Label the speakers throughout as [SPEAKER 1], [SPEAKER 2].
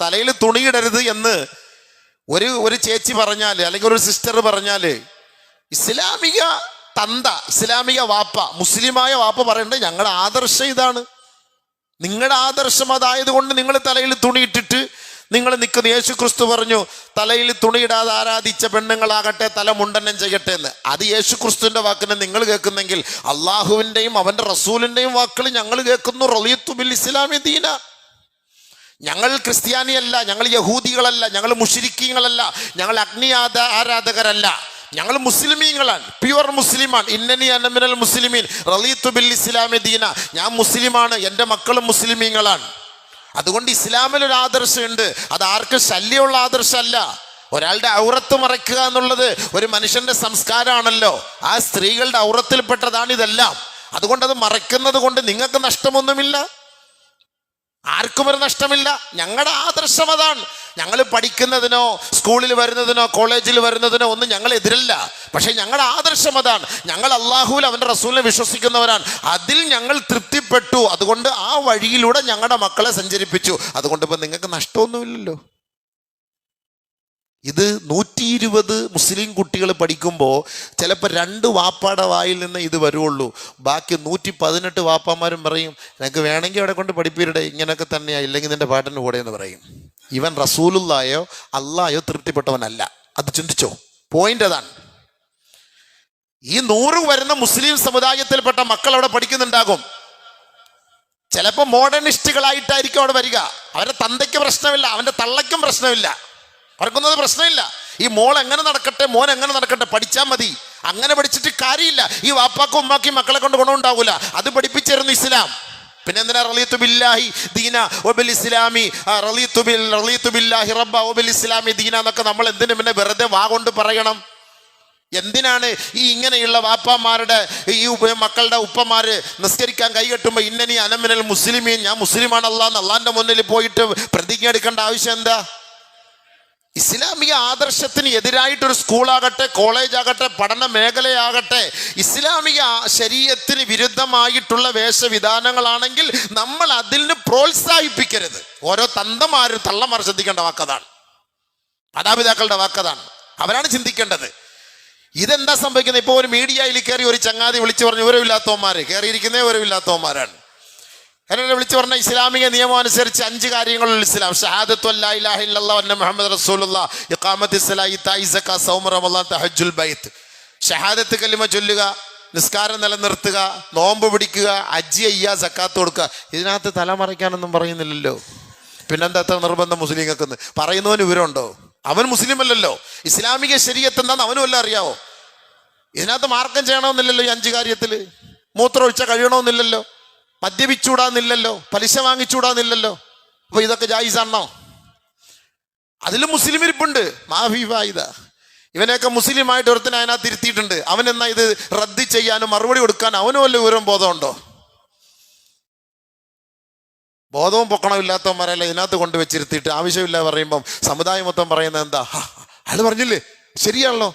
[SPEAKER 1] തലയിൽ തുണിയിടരുത് എന്ന് ഒരു ഒരു ചേച്ചി പറഞ്ഞാൽ അല്ലെങ്കിൽ ഒരു സിസ്റ്റർ പറഞ്ഞാൽ ഇസ്ലാമിക തന്ത ഇസ്ലാമിക വാപ്പ മുസ്ലിമായ വാപ്പ പറയേണ്ടത് ഞങ്ങളുടെ ആദർശം ഇതാണ്. നിങ്ങളുടെ ആദർശം അതായത് കൊണ്ട് നിങ്ങൾ തലയിൽ തുണിയിട്ടിട്ട് നിങ്ങൾ നിൽക്കുന്ന. യേശു ക്രിസ്തു പറഞ്ഞു തലയിൽ തുണിയിടാതെ ആരാധിച്ച പെണ്ണുങ്ങളാകട്ടെ തല മുണ്ടനം ചെയ്യട്ടെ എന്ന്. അത് യേശു ക്രിസ്തുവിന്റെ വാക്കിനെ നിങ്ങൾ കേൾക്കുന്നെങ്കിൽ അള്ളാഹുവിന്റെയും അവന്റെ റസൂലിന്റെയും വാക്കുകൾ ഞങ്ങൾ കേൾക്കുന്നു. റളിയത്തു ബിൽ ഇസ്ലാമി ദീന. ഞങ്ങൾ ക്രിസ്ത്യാനിയല്ല ഞങ്ങൾ യഹൂദികളല്ല ഞങ്ങൾ മുഷിരിക്കീങ്ങളല്ല ഞങ്ങൾ അഗ്നി ആരാധകരല്ല. ഞങ്ങൾ മുസ്ലിമീങ്ങളാണ് പ്യുവർ മുസ്ലിമാണ്. ഇന്നനി അനമിനൽ മുസ്ലിമീൻ റലീത്തു ബിൽ ഇസ്ലാമി ദീന. ഞാൻ മുസ്ലിമാണ് എന്റെ മക്കളും മുസ്ലിമീങ്ങളാണ്. അതുകൊണ്ട് ഇസ്ലാമിൽ ഒരു ആദർശമുണ്ട്. അത് ആർക്കും ശല്യമുള്ള ആദർശമല്ല. ഒരാളുടെ ഔറത്ത് മറയ്ക്കുക എന്നുള്ളത് ഒരു മനുഷ്യന്റെ സംസ്കാരമാണല്ലോ. ആ സ്ത്രീകളുടെ ഔറത്തിൽപ്പെട്ടതാണ് ഇതെല്ലാം. അതുകൊണ്ട് അത് മറയ്ക്കുന്നത് കൊണ്ട് നിങ്ങൾക്ക് നഷ്ടമൊന്നുമില്ല. ആർക്കും ഒരു നഷ്ടമില്ല. ഞങ്ങളുടെ ആദർശം അതാണ്. ഞങ്ങൾ പഠിക്കുന്നതിനോ സ്കൂളിൽ വരുന്നതിനോ കോളേജിൽ വരുന്നതിനോ ഒന്നും ഞങ്ങൾ എതിരല്ല. പക്ഷേ ഞങ്ങളുടെ ആദർശം അതാണ്. ഞങ്ങൾ അള്ളാഹുവിൽ അവന്റെ റസൂലിനെ വിശ്വസിക്കുന്നവരാണ്. അതിൽ ഞങ്ങൾ തൃപ്തിപ്പെട്ടു. അതുകൊണ്ട് ആ വഴിയിലൂടെ ഞങ്ങളുടെ മക്കളെ സഞ്ചരിപ്പിച്ചു. അതുകൊണ്ട് ഇപ്പം നിങ്ങൾക്ക് നഷ്ടമൊന്നുമില്ലല്ലോ. ഇത് നൂറ്റി ഇരുപത് മുസ്ലിം കുട്ടികൾ പഠിക്കുമ്പോൾ ചിലപ്പോൾ രണ്ട് വാപ്പാടെ വായിൽ നിന്ന് ഇത് വരുള്ളൂ. ബാക്കി നൂറ്റി പതിനെട്ട് വാപ്പാമാരും പറയും നിനക്ക് വേണമെങ്കിൽ അവിടെ കൊണ്ട് പഠിപ്പിരുടെ ഇങ്ങനെയൊക്കെ തന്നെയാണ് ഇല്ലെങ്കിൽ നിന്റെ പാട്ടിന് കൂടെ എന്ന് പറയും. ഇവൻ റസൂലുള്ളായോ അള്ളായോ തൃപ്തിപ്പെട്ടവനല്ല. അത് ചിന്തിച്ചോ? പോയിന്റ് അതാണ്. ഈ നൂറ് വരുന്ന മുസ്ലിം സമുദായത്തിൽപ്പെട്ട മക്കൾ അവിടെ പഠിക്കുന്നുണ്ടാകും. ചിലപ്പോൾ മോഡേണിസ്റ്റുകളായിട്ടായിരിക്കും അവിടെ വരിക. അവരുടെ തന്തയ്ക്ക് പ്രശ്നമില്ല അവന്റെ തള്ളയ്ക്കും പ്രശ്നമില്ല. അവർക്കൊന്നും അത് പ്രശ്നമില്ല. ഈ മോൾ എങ്ങനെ നടക്കട്ടെ മോൻ എങ്ങനെ നടക്കട്ടെ പഠിച്ചാൽ മതി. അങ്ങനെ പഠിച്ചിട്ട് കാര്യമില്ല. ഈ വാപ്പാക്കും ഉമ്മാക്കും മക്കളെ കൊണ്ട് ഗുണമുണ്ടാവൂല അത് പഠിപ്പിച്ചിരുന്നു ഇസ്ലാം. പിന്നെ എന്തിനാ റലീത്തു ബില്ലാഹി ദീന ഒബിൽ ഇസ്ലാമി. റലീത്തു ബിൽ റലീത്തു ബില്ലാഹി റബ്ബ ഒബിൽ ഇസ്ലാമി ദീന എന്നൊക്കെ നമ്മൾ എന്തിനു പിന്നെ വെറുതെ വാ കൊണ്ട് പറയണം? എന്തിനാണ് ഈ ഇങ്ങനെയുള്ള വാപ്പാമാരുടെ ഈ മക്കളുടെ ഉപ്പമാര് നിസ്കരിക്കാൻ കൈകെട്ടുമ്പോൾ ഇന്നനി അനമിനൽ മുസ്ലിമീൻ ഞാൻ മുസ്ലിമാണ് എന്ന് അള്ളാന്റെ മുന്നിൽ പോയിട്ട് പ്രതിജ്ഞ എടുക്കേണ്ട ആവശ്യം എന്താ? ഇസ്ലാമിക ആദർശത്തിന് എതിരായിട്ടൊരു സ്കൂളാകട്ടെ കോളേജ് ആകട്ടെ പഠന മേഖലയാകട്ടെ ഇസ്ലാമിക ശരീരത്തിന് വിരുദ്ധമായിട്ടുള്ള വേഷവിധാനങ്ങളാണെങ്കിൽ നമ്മൾ അതിന് പ്രോത്സാഹിപ്പിക്കരുത്. ഓരോ തന്തമാരും തള്ളമാർ ശ്രദ്ധിക്കേണ്ട വാക്കതാണ്. മാതാപിതാക്കളുടെ വാക്കതാണ്. അവരാണ് ചിന്തിക്കേണ്ടത്. ഇതെന്താ സംഭവിക്കുന്നത്? ഇപ്പോൾ ഒരു മീഡിയയിൽ കയറി ഒരു ചങ്ങാതി വിളിച്ചു പറഞ്ഞു വിവരമില്ലാത്തവന്മാര് കയറിയിരിക്കുന്നേ വിവരമില്ലാത്തവന്മാരാണ് എന്നെ വിളിച്ചു പറഞ്ഞ ഇസ്ലാമിക നിയമം അനുസരിച്ച് അഞ്ച് കാര്യങ്ങളിൽ ഇസ്ലാം. ഇല്ലല്ലാഹ് മുഹമ്മദ് റസൂലുള്ള. സൗമ ബൈത്ത്. ഷഹാദത്ത് കലിമ ചൊല്ലുക നിസ്കാരം നിലനിർത്തുക നോമ്പ് പിടിക്കുക അജ്ജി അയ്യ സക്കാത്ത് കൊടുക്കുക. ഇതിനകത്ത് തലമറയ്ക്കാനൊന്നും പറയുന്നില്ലല്ലോ. പിന്നെന്താ അത്ര നിർബന്ധം മുസ്ലിങ്ങൾക്ക് പറയുന്നവന് വിവരമുണ്ടോ? അവൻ മുസ്ലിം അല്ലല്ലോ ഇസ്ലാമിക ശരീരത്ത് എന്താന്ന് അവനും അല്ല അറിയാവോ? ഇതിനകത്ത് മാർക്കം ചെയ്യണമെന്നില്ലല്ലോ ഈ അഞ്ച് കാര്യത്തിൽ ഒഴിച്ചാൽ കഴിയണമെന്നില്ലല്ലോ. മദ്യപിച്ചൂടാന്നില്ലല്ലോ പലിശ വാങ്ങിച്ചൂടാന്നില്ലല്ലോ അപ്പൊ ഇതൊക്കെ ജായിസാണോ? അതിൽ മുസ്ലിം ഇരിപ്പുണ്ട്. മാഫി ഫായിദ. ഇവനെയൊക്കെ മുസ്ലിമായിട്ട് ഒരുത്തനെ അതിനകത്ത് ഇരുത്തിയിട്ടുണ്ട്. അവൻ എന്നാ ഇത് റദ്ദ് ചെയ്യാനും മറുപടി കൊടുക്കാനും അവനും വല്ല വിവരം ബോധമുണ്ടോ? ബോധവും പൊക്കണമില്ലാത്തവന്മാരല്ല ഇതിനകത്ത് കൊണ്ട് വെച്ചിരുത്തിയിട്ട്. ആവശ്യമില്ല പറയുമ്പം സമുദായം മൊത്തം പറയുന്നത് എന്താ? അയാൾ പറഞ്ഞില്ലേ? ശരിയാണല്ലോ.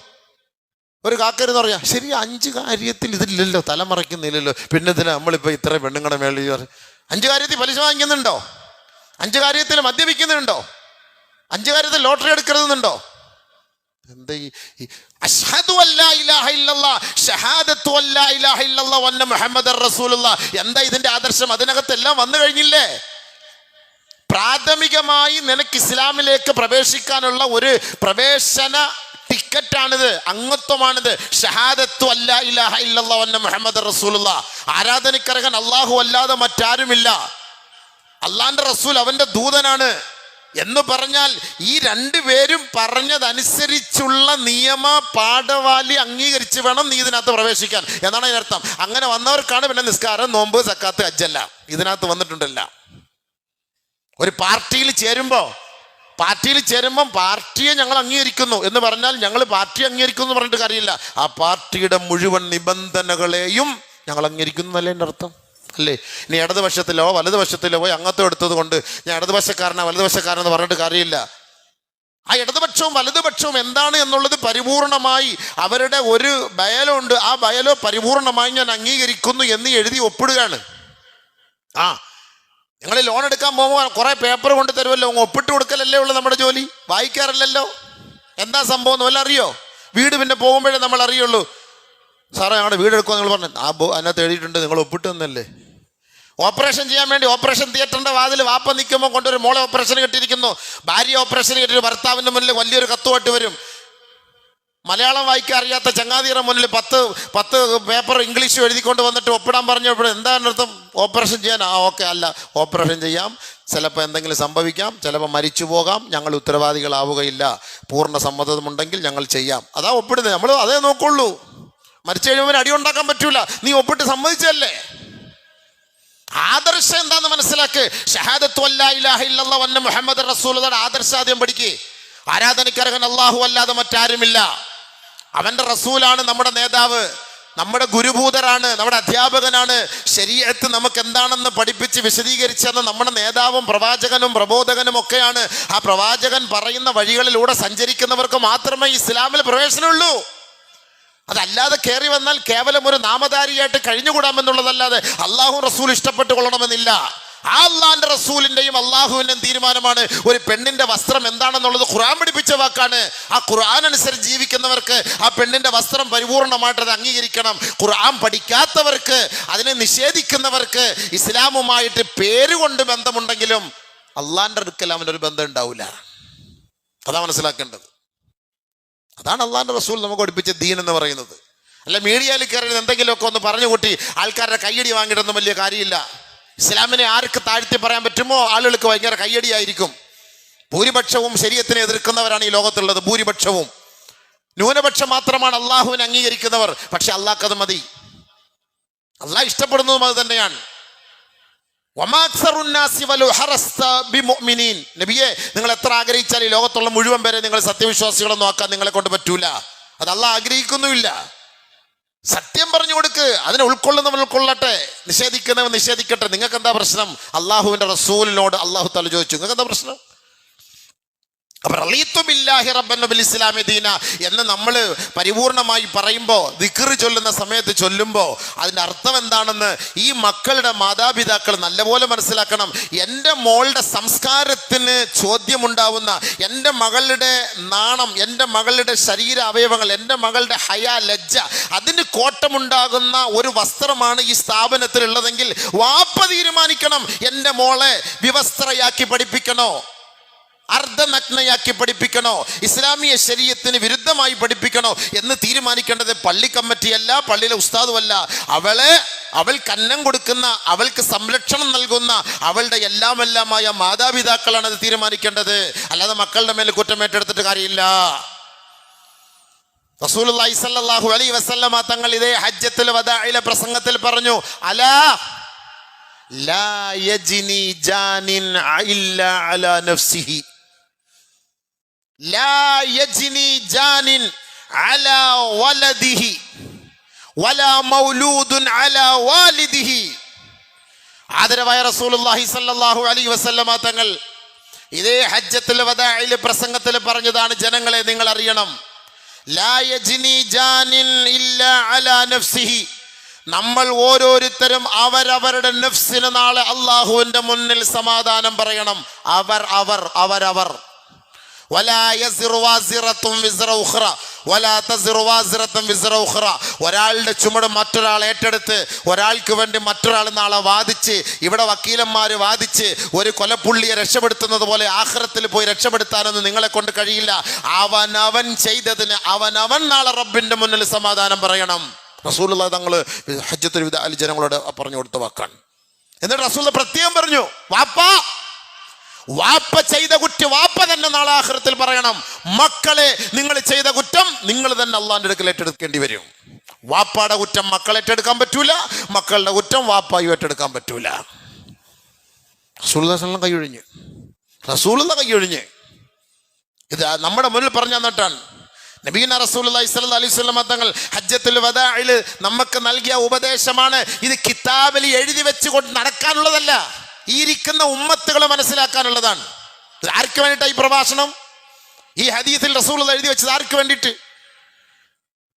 [SPEAKER 1] ഒരു കാക്കരുന്ന് പറയാം ശരി അഞ്ച് കാര്യത്തിൽ ഇതില്ലല്ലോ തലമറയ്ക്കുന്നില്ലല്ലോ പിന്നെ ഇതിന് നമ്മളിപ്പോൾ ഇത്ര പെണ്ണുങ്ങളുടെ മേളിൽ പറയും അഞ്ച് കാര്യത്തിൽ പലിശ വാങ്ങിക്കുന്നുണ്ടോ? അഞ്ച് കാര്യത്തിൽ മദ്യപിക്കുന്നുണ്ടോ? അഞ്ച് കാര്യത്തിൽ ലോട്ടറി എടുക്കരുതെന്നുണ്ടോ? എന്താ ഈ. എന്താ ഇതിന്റെ ആദർശം? അതിനകത്തെല്ലാം വന്നു കഴിഞ്ഞില്ലേ? പ്രാഥമികമായി നിനക്ക് ഇസ്ലാമിലേക്ക് പ്രവേശിക്കാനുള്ള ഒരു പ്രവേശന ടിക്കറ്റാണിത് അംഗത്വമാണിത്. ഷഹാദത്തു അല്ലാ ഇലാഹ ഇല്ലല്ലാഹ് വന്ന മുഹമ്മദ് റസൂലുള്ള ആരാധനക്കരകൻ അള്ളാഹു അല്ലാതെ മറ്റാരുമില്ല. അള്ളാന്റെ റസൂൽ അവന്റെ ദൂതനാണ്. എന്ന് പറഞ്ഞാൽ ഈ രണ്ടുപേരും പറഞ്ഞതനുസരിച്ചുള്ള നിയമ പാഠവാലി അംഗീകരിച്ച് വേണം നീ ഇതിനകത്ത് പ്രവേശിക്കാൻ. എന്നാണ് അതിനർത്ഥം അങ്ങനെ വന്നവർക്കാണ് പിന്നെ നിസ്കാരം നോമ്പ് സക്കാത്ത് അജ്ജല്ല ഇതിനകത്ത് വന്നിട്ടുണ്ടല്ല. ഒരു പാർട്ടിയിൽ ചേരുമ്പോൾ പാർട്ടിയിൽ ചേരുമ്പം പാർട്ടിയെ ഞങ്ങൾ അംഗീകരിക്കുന്നു എന്ന് പറഞ്ഞാൽ ഞങ്ങൾ പാർട്ടി അംഗീകരിക്കുന്നു എന്ന് പറഞ്ഞിട്ട് കാര്യമില്ല. ആ പാർട്ടിയുടെ മുഴുവൻ നിബന്ധനകളെയും ഞങ്ങൾ അംഗീകരിക്കുന്നു എന്നല്ലേ എന്റെ അർത്ഥം? അല്ലേ? ഇനി ഇടതുപക്ഷത്തിലോ വലതുപക്ഷത്തിലോ പോയി അംഗത്വം എടുത്തത് കൊണ്ട് ഞാൻ ഇടതുപക്ഷക്കാരനാ വലതുപക്ഷക്കാരനെന്ന് പറഞ്ഞിട്ട് കാര്യമില്ല. ആ ഇടതുപക്ഷവും വലതുപക്ഷവും എന്താണ് എന്നുള്ളത് പരിപൂർണമായി അവരുടെ ഒരു ബയലോ ഉണ്ട് ആ ബയലോ പരിപൂർണമായി ഞാൻ അംഗീകരിക്കുന്നു എന്ന് എഴുതി ഒപ്പിടുകയാണ്. ആ നിങ്ങൾ ലോൺ എടുക്കാൻ പോകുമ്പോൾ കുറെ പേപ്പർ കൊണ്ട് തരുമല്ലോ? ഒപ്പിട്ട് കൊടുക്കലല്ലേ ഉള്ളൂ നമ്മുടെ ജോലി? വായിക്കാറില്ലല്ലോ? എന്താ സംഭവം എന്ന് വല്ല അറിയോ? വീട് പിന്നെ പോകുമ്പോഴേ നമ്മൾ അറിയുള്ളൂ. സാറേ ഞങ്ങളുടെ വീട് എടുക്കുമോ നിങ്ങൾ പറഞ്ഞു ആ ബോ അതിനകത്ത് എഴുതിയിട്ടുണ്ട് നിങ്ങൾ ഒപ്പിട്ട് തന്നല്ലേ. ഓപ്പറേഷൻ ചെയ്യാൻ വേണ്ടി ഓപ്പറേഷൻ തിയേറ്ററിന്റെ വാതിൽ വാപ്പ നിൽക്കുമ്പോൾ കൊണ്ടൊരു മോളെ ഓപ്പറേഷൻ കെട്ടിയിരിക്കുന്നു. ഭാര്യ ഓപ്പറേഷൻ കെട്ടിയിട്ട് ഭർത്താവിന്റെ മുന്നിൽ വലിയൊരു കത്തുമായിട്ട് വരും. മലയാളം വായിക്കാൻ അറിയാത്ത ചങ്ങാതിയുടെ മുന്നിൽ പത്ത് പത്ത് പേപ്പർ ഇംഗ്ലീഷ് എഴുതിക്കൊണ്ട് വന്നിട്ട് ഒപ്പിടാൻ പറഞ്ഞപ്പോൾ എന്താണ് അർത്ഥം ഓപ്പറേഷൻ ചെയ്യാൻ? ആ ഓക്കെ അല്ല ഓപ്പറേഷൻ ചെയ്യാം. ചിലപ്പോൾ എന്തെങ്കിലും സംഭവിക്കാം ചിലപ്പോൾ മരിച്ചു പോകാം ഞങ്ങൾ ഉത്തരവാദികളാവുകയില്ല. പൂർണ സമ്മതമുണ്ടെങ്കിൽ ഞങ്ങൾ ചെയ്യാം. അതാ ഒപ്പിടുന്നത്. നമ്മൾ അതേ നോക്കുള്ളൂ. മരിച്ചു കഴിയുമ്പോൾ അടി ഉണ്ടാക്കാൻ പറ്റൂല. നീ ഒപ്പിട്ട് സമ്മതിച്ചല്ലേ ആദർശം എന്താന്ന് മനസ്സിലാക്ക്. ഷഹാദത്തു മുഹമ്മദ് റസൂലുള്ളാഹിയുടെ ആദർശ ആദ്യം പഠിക്ക് ആരാധനയ്ക്കർഹൻ അല്ലാഹു അല്ലാതെ മറ്റാരുമില്ല. അവന്റെ റസൂലാണ് നമ്മുടെ നേതാവ് നമ്മുടെ ഗുരുഭൂതരാണ് നമ്മുടെ അധ്യാപകനാണ്. ശരീരത്ത് നമുക്ക് എന്താണെന്ന് പഠിപ്പിച്ച് വിശദീകരിച്ചെന്ന് നമ്മുടെ നേതാവും പ്രവാചകനും പ്രബോധകനും ഒക്കെയാണ്. ആ പ്രവാചകൻ പറയുന്ന വഴികളിലൂടെ സഞ്ചരിക്കുന്നവർക്ക് മാത്രമേ ഇസ്ലാമിൽ പ്രവേശനമുള്ളൂ. അതല്ലാതെ കയറി വന്നാൽ കേവലം ഒരു നാമധാരിയായിട്ട് കഴിഞ്ഞുകൂടാമെന്നുള്ളതല്ലാതെ അള്ളാഹു റസൂൽ ഇഷ്ടപ്പെട്ട് കൊള്ളണമെന്നില്ല ആ അള്ളാന്റെ റസൂലിന്റെയും അള്ളാഹുവിന്റെയും തീരുമാനമാണ് ഒരു പെണ്ണിന്റെ വസ്ത്രം എന്താണെന്നുള്ളത് ഖുറാൻ പഠിപ്പിച്ച വാക്കാണ്. ആ ഖുർആൻ അനുസരിച്ച് ജീവിക്കുന്നവർക്ക് ആ പെണ്ണിന്റെ വസ്ത്രം പരിപൂർണമായിട്ട് അത് അംഗീകരിക്കണം. ഖുർആൻ പഠിക്കാത്തവർക്ക് അതിനെ നിഷേധിക്കുന്നവർക്ക് ഇസ്ലാമുമായിട്ട് പേരുകൊണ്ട് ബന്ധമുണ്ടെങ്കിലും അള്ളാന്റെ അടുക്കൽ അവന്റെ ഒരു ബന്ധം ഉണ്ടാവില്ല അതാ മനസ്സിലാക്കേണ്ടത്. അതാണ് അള്ളാന്റെ റസൂൽ നമുക്ക് പഠിപ്പിച്ച ദീൻ എന്ന് പറയുന്നത്. അല്ല മീഡിയയിൽ കയറി എന്തെങ്കിലുമൊക്കെ ഒന്ന് പറഞ്ഞു കൂട്ടി ആൾക്കാരുടെ കയ്യടി വാങ്ങിയിട്ടൊന്നും വലിയ കാര്യമില്ല. ഇസ്ലാമിനെ ആർക്ക് താഴ്ത്തി പറയാൻ പറ്റുമോ? ആളുകൾക്ക് ഭയങ്കര കയ്യടിയായിരിക്കും. ഭൂരിപക്ഷവും ശരീരത്തിനെ എതിർക്കുന്നവരാണ് ഈ ലോകത്തുള്ളത്. ഭൂരിപക്ഷവും. ന്യൂനപക്ഷം മാത്രമാണ് അള്ളാഹുവിനെ അംഗീകരിക്കുന്നവർ. പക്ഷെ അള്ളാഹ് അത് മതി. അള്ളാഹ് ഇഷ്ടപ്പെടുന്നതും അത് തന്നെയാണ്. നബിയെ നിങ്ങൾ എത്ര ആഗ്രഹിച്ചാൽ ഈ ലോകത്തുള്ള മുഴുവൻ പേരെ നിങ്ങൾ സത്യവിശ്വാസികളൊന്നും ആക്കാൻ നിങ്ങളെ കൊണ്ട് പറ്റൂല. അത് അള്ളാഹ് ആഗ്രഹിക്കുന്നുമില്ല. സത്യം പറഞ്ഞു കൊടുക്ക്. അതിനെ ഉൾക്കൊള്ളുന്നവൻ ഉൾക്കൊള്ളട്ടെ. നിഷേധിക്കുന്നവൻ നിഷേധിക്കട്ടെ. നിങ്ങൾക്ക് എന്താ പ്രശ്നം? അള്ളാഹുവിന്റെ റസൂലിനോട് അള്ളാഹു തല ചോദിച്ചു. നിങ്ങൾക്ക് എന്താ പ്രശ്നം? അപ്പൊ ഇസ്ലാമി ദീന എന്ന് നമ്മൾ പരിപൂർണമായി പറയുമ്പോൾ ദിക്കറ് ചൊല്ലുന്ന സമയത്ത് ചൊല്ലുമ്പോൾ അതിന്റെ അർത്ഥം എന്താണെന്ന് ഈ മക്കളുടെ മാതാപിതാക്കൾ നല്ലപോലെ മനസ്സിലാക്കണം. എന്റെ മോളുടെ സംസ്കാരത്തിന് ചോദ്യമുണ്ടാവുന്ന എന്റെ മകളുടെ നാണം എന്റെ മകളുടെ ശരീര അവയവങ്ങൾ എന്റെ മകളുടെ ഹയ ലജ്ജ അതിന് കോട്ടമുണ്ടാകുന്ന ഒരു വസ്ത്രമാണ് ഈ സ്ഥാപനത്തിലുള്ളതെങ്കിൽ വാപ്പ തീരുമാനിക്കണം എന്റെ മോളെ വിവസ്ത്രയാക്കി പഠിപ്പിക്കണോ? അർദ്ധനഗ്നയാക്കി പഠിപ്പിക്കണോ? ഇസ്ലാമിയ ശരീരത്തിന് വിരുദ്ധമായി പഠിപ്പിക്കണോ? എന്ന് തീരുമാനിക്കേണ്ടത് പള്ളി കമ്മിറ്റിയല്ല പള്ളിയിലെ ഉസ്താദുമല്ല അവളെ അവൾ കന്നം കൊടുക്കുന്ന അവൾക്ക് സംരക്ഷണം നൽകുന്ന അവളുടെ എല്ലാം എല്ലാമായ മാതാപിതാക്കളാണ് അത് തീരുമാനിക്കേണ്ടത്. അല്ലാതെ മക്കളുടെ മേൽ കുറ്റമേറ്റെടുത്തിട്ട് കാര്യമില്ല. റസൂലുള്ളാഹി സ്വല്ലല്ലാഹു അലൈഹി വസല്ലമ തങ്ങൾ ഇതേ ഹജ്ജത്തുൽ വദാഇലെ പ്രസംഗത്തിൽ പറഞ്ഞു അലാ ലാ യജ്നി ജാനിൻ ഇല്ല അലാ നഫ്സിഹി ലാ യജ്നി ജാനിൻ അലാ വലദിഹി വലാ മൗലൂദുൻ അലാ വാലിദിഹി റസൂലുള്ളാഹി അലൈഹി തങ്ങൾ ഇതേ ഹജ്ജത്തുൽ പ്രസംഗത്തിൽ പറഞ്ഞതാണ് ജനങ്ങളെ നിങ്ങൾ അറിയണം. നമ്മൾ ഓരോരുത്തരും അവരവരുടെ നഫ്സിന് നാളെ അള്ളാഹുവിന്റെ മുന്നിൽ സമാധാനം പറയണം. അവർ അവർ അവരവർ. ഒരാളുടെ ചുമട് മറ്റൊരാൾ ഏറ്റെടുത്ത് ഒരാൾക്ക് വേണ്ടി മറ്റൊരാൾ നാളെ വാദിച്ച് ഇവിടെ വക്കീലന്മാര് വാദിച്ച് ഒരു കൊലപ്പുള്ളിയെ രക്ഷപ്പെടുത്തുന്നത് പോലെ ആഖിറത്തിൽ പോയി രക്ഷപ്പെടുത്താനൊന്നും നിങ്ങളെ കൊണ്ട് കഴിയില്ല. അവൻ ചെയ്തതിന് അവൻ നാളെ റബ്ബിന്റെ മുന്നിൽ സമാധാനം പറയണം. റസൂലുള്ള തങ്ങൾ ഹജ്ജത്തുൽ വിദ ജനങ്ങളോട് പറഞ്ഞു കൊടുത്ത വാക്കാണ്. എന്നിട്ട് റസൂൽ പ്രത്യേകം പറഞ്ഞു വാപ്പാ വാപ്പ ചെയ്ത കുറ്റം വാപ്പ തന്നെ നാളാഹൃത്തിൽ പറയണം. മക്കളെ നിങ്ങൾ ചെയ്ത കുറ്റം നിങ്ങൾ തന്നെ അള്ളാന്റെ അടുക്കൽ ഏറ്റെടുക്കേണ്ടി വരും. വാപ്പാടെ കുറ്റം മക്കൾ ഏറ്റെടുക്കാൻ പറ്റൂല മക്കളുടെ കുറ്റം വാപ്പായും ഏറ്റെടുക്കാൻ പറ്റൂല. റസൂലുള്ള കൈയൊഴിഞ്ഞ് റസൂലുള്ള കൈയൊഴിഞ്ഞ് ഇത് നമ്മുടെ മുന്നിൽ പറഞ്ഞു തന്നിട്ടാണ് നബീന റസൂലുള്ളാഹി സ്വല്ലല്ലാഹി അലൈഹി വസല്ലം തങ്ങൾ ഹജ്ജത്തുൽ വദാഇൽ നമുക്ക് നൽകിയ ഉപദേശമാണ് ഇത് കിതാബിൽ എഴുതി വെച്ചുകൊണ്ട് നടക്കാനുള്ളതല്ല. ഈ ഇരിക്കുന്ന ഉമ്മത്തുകളെ മനസ്സിലാക്കാനുള്ളതാണ്. ആർക്ക് വേണ്ടിയിട്ടാണ് ഈ പ്രഭാഷണം? ഈ ഹദീസിൽ റസൂൾ എഴുതി വെച്ചത് ആർക്ക് വേണ്ടിയിട്ട്?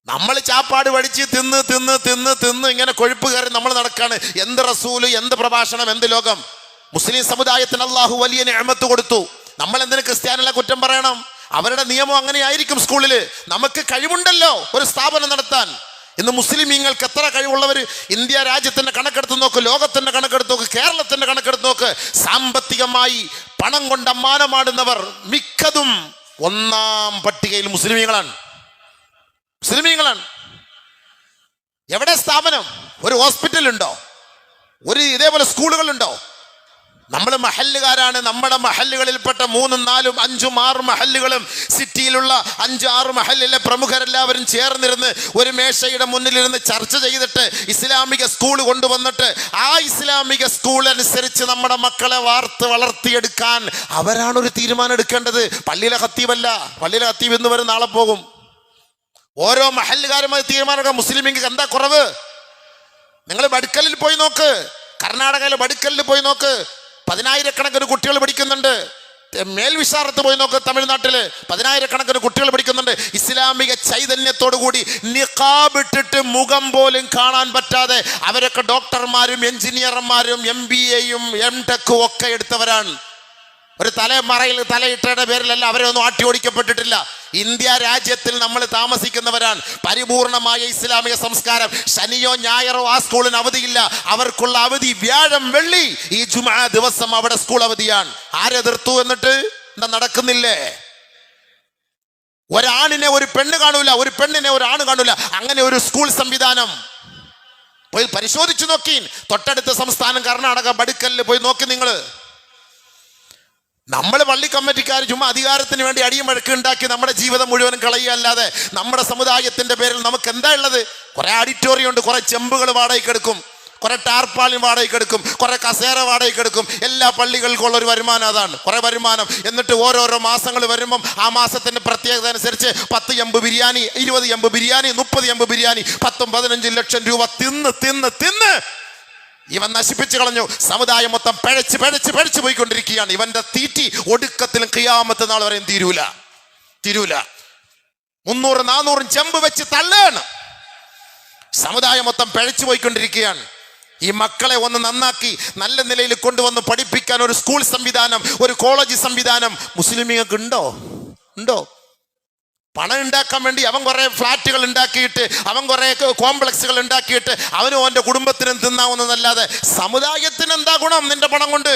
[SPEAKER 1] നമ്മൾ ചാപ്പാട് പഠിച്ച് തിന്ന് തിന്ന് തിന്ന് തിന്ന് ഇങ്ങനെ കൊഴുപ്പ് കയറി നമ്മൾ നടക്കാണ്. എന്ത് റസൂൽ എന്ത് പ്രഭാഷണം എന്ത് ലോകം? മുസ്ലിം സമുദായത്തിന് അള്ളാഹു വലിയ നിഅമത്ത് കൊടുത്തു. നമ്മൾ എന്തിനു ക്രിസ്ത്യാനികളെ കുറ്റം പറയണം? അവരുടെ നിയമം അങ്ങനെയായിരിക്കും സ്കൂളിൽ നമുക്ക് കഴിവുണ്ടല്ലോ ഒരു സ്ഥാപനം നടത്താൻ. ഇന്ന് മുസ്ലിമീങ്ങൾക്ക് എത്ര കഴിവുള്ളവർ ഇന്ത്യ രാജ്യത്തിന്റെ കണക്കെടുത്ത് നോക്ക് ലോകത്തിന്റെ കണക്കെടുത്ത് നോക്ക് കേരളത്തിന്റെ കണക്കെടുത്ത് നോക്ക്. സാമ്പത്തികമായി പണം കൊണ്ട് അമ്മാനമാടുന്നവർ മിക്കതും ഒന്നാം പട്ടികയിൽ മുസ്ലിമീങ്ങളാണ്. മുസ്ലിമീങ്ങളാണ്. എവിടെ സ്ഥാപനം? ഒരു ഹോസ്പിറ്റലുണ്ടോ? ഒരു ഇതേപോലെ സ്കൂളുകളുണ്ടോ? നമ്മൾ മഹല്ലുകാരാണ്. നമ്മുടെ മഹല്ലുകളിൽപ്പെട്ട മൂന്നും നാലും അഞ്ചും ആറും മഹല്ലുകളും സിറ്റിയിലുള്ള അഞ്ച് ആറ് മഹല്ലിലെ പ്രമുഖരെല്ലാവരും ചേർന്നിരുന്ന് ഒരു മേശയുടെ മുന്നിലിരുന്ന് ചർച്ച ചെയ്തിട്ട് ഇസ്ലാമിക സ്കൂൾ കൊണ്ടുവന്നിട്ട് ആ ഇസ്ലാമിക സ്കൂൾ അനുസരിച്ച് നമ്മുടെ മക്കളെ വാർത്ത് വളർത്തിയെടുക്കാൻ അവരാണ് ഒരു തീരുമാനം എടുക്കേണ്ടത്. പള്ളിയിലെ ഹത്തീബല്ല പള്ളിയിലെ ഹത്തീബ് ഇന്ന് വരും നാളെ പോകും. ഓരോ മഹല്ലുകാരുമായി തീരുമാനമെടുക്കാൻ മുസ്ലിമിങ്ങൾക്ക് എന്താ കുറവ്? നിങ്ങൾ ബടുക്കലിൽ പോയി നോക്ക്. കർണാടകയിലെ ബടുക്കലിൽ പോയി നോക്ക്. പതിനായിരക്കണക്കിന് കുട്ടികൾ പഠിക്കുന്നുണ്ട്. മേൽവിശാറത്ത് പോയി നോക്ക് തമിഴ്നാട്ടിൽ. പതിനായിരക്കണക്കിന് കുട്ടികൾ പഠിക്കുന്നുണ്ട്. ഇസ്ലാമിക ചൈതന്യത്തോടു കൂടി നിഖാബ് ഇട്ടിട്ട് മുഖം പോലും കാണാൻ പറ്റാതെ അവരൊക്കെ ഡോക്ടർമാരും എഞ്ചിനീയർമാരും എം ബി എയും എം ടെക്കും ഒക്കെ എടുത്തവരാണ്. ഒരു തലമറയിൽ തലയിട്ടയുടെ പേരിലല്ല അവരൊന്നും ആട്ടി ഓടിക്കപ്പെട്ടിട്ടില്ല. ഇന്ത്യ രാജ്യത്തിൽ നമ്മൾ താമസിക്കുന്നവരാണ്. പരിപൂർണമായ ഇസ്ലാമിക സംസ്കാരം. ശനിയോ ഞായറോ ആ സ്കൂളിന് അവധിയില്ല. അവർക്കുള്ള അവധി വ്യാഴം വെള്ളി. ഈ ജുമാ ദിവസം അവിടെ സ്കൂൾ അവധിയാണ്. ആരെതിർത്തു എന്നിട്ട്? എന്താ നടക്കുന്നില്ലേ? ഒരാണിനെ ഒരു പെണ്ണ് കാണൂല. ഒരു പെണ്ണിനെ ഒരാണ് കാണൂല. അങ്ങനെ ഒരു സ്കൂൾ സംവിധാനം. പോയി പരിശോധിച്ചു നോക്കി തൊട്ടടുത്ത സംസ്ഥാനം കർണാടക ബടുക്കലിൽ പോയി നോക്കി നിങ്ങൾ നമ്മൾ പള്ളി കമ്മിറ്റിക്കാർ ചുമ്മാ അധികാരത്തിന് വേണ്ടി അടിയും ഉണ്ടാക്കി നമ്മുടെ ജീവിതം മുഴുവനും കളയുകയല്ലാതെ നമ്മുടെ സമുദായത്തിന്റെ പേരിൽ നമുക്ക് എന്താ ഉള്ളത്? കുറെ ഓഡിറ്റോറിയം ഉണ്ട് കുറെ ചെമ്പുകൾ വാടകയ്ക്ക് എടുക്കും. കുറെ ടാർപ്പാളിൻ വാടകയ്ക്ക് എടുക്കും. കുറെ കസേര വാടകയ്ക്ക് എടുക്കും. എല്ലാ പള്ളികൾക്കുള്ള ഒരു വരുമാനം അതാണ്. കുറെ വരുമാനം. എന്നിട്ട് ഓരോരോ മാസങ്ങൾ വരുമ്പം ആ മാസത്തിന്റെ പ്രത്യേകത അനുസരിച്ച് പത്ത് എമ്പ് ബിരിയാണി ഇരുപത് എമ്പ് ബിരിയാണി മുപ്പത് എമ്പ് ബിരിയാണി പത്തും പതിനഞ്ചും ലക്ഷം രൂപ തിന്ന് തിന്ന് തിന്ന് ഇവൻ നശിപ്പിച്ചു കളഞ്ഞു. സമുദായം മൊത്തം പഴച്ച് പഴച്ച് പഴച്ച് പോയിക്കൊണ്ടിരിക്കുകയാണ്. ഇവന്റെ തീറ്റി ഒടുക്കത്തിലും കിയാമത്തെ നാൾ വരെയും തീരൂല. തീരൂല. മുന്നൂറ് നാനൂറും ചെമ്പ് വെച്ച് തള്ളാണ് സമുദായം മൊത്തം പഴച്ചു പോയിക്കൊണ്ടിരിക്കുകയാണ്. ഈ മക്കളെ ഒന്ന് നന്നാക്കി നല്ല നിലയിൽ കൊണ്ടുവന്ന് പഠിപ്പിക്കാൻ ഒരു സ്കൂൾ സംവിധാനം ഒരു കോളേജ് സംവിധാനം മുസ്ലിമീങ്ങൾക്ക് ഉണ്ടോ? ഉണ്ടോ? പണം ഉണ്ടാക്കാൻ വേണ്ടി അവൻ കുറെ ഫ്ലാറ്റുകൾ ഉണ്ടാക്കിയിട്ട് അവൻ കുറെ കോംപ്ലക്സുകൾ ഉണ്ടാക്കിയിട്ട് അവനും അവന്റെ കുടുംബത്തിനും തിന്നാവുന്നതല്ലാതെ സമുദായത്തിന് എന്താ ഗുണം നിന്റെ പണം കൊണ്ട്?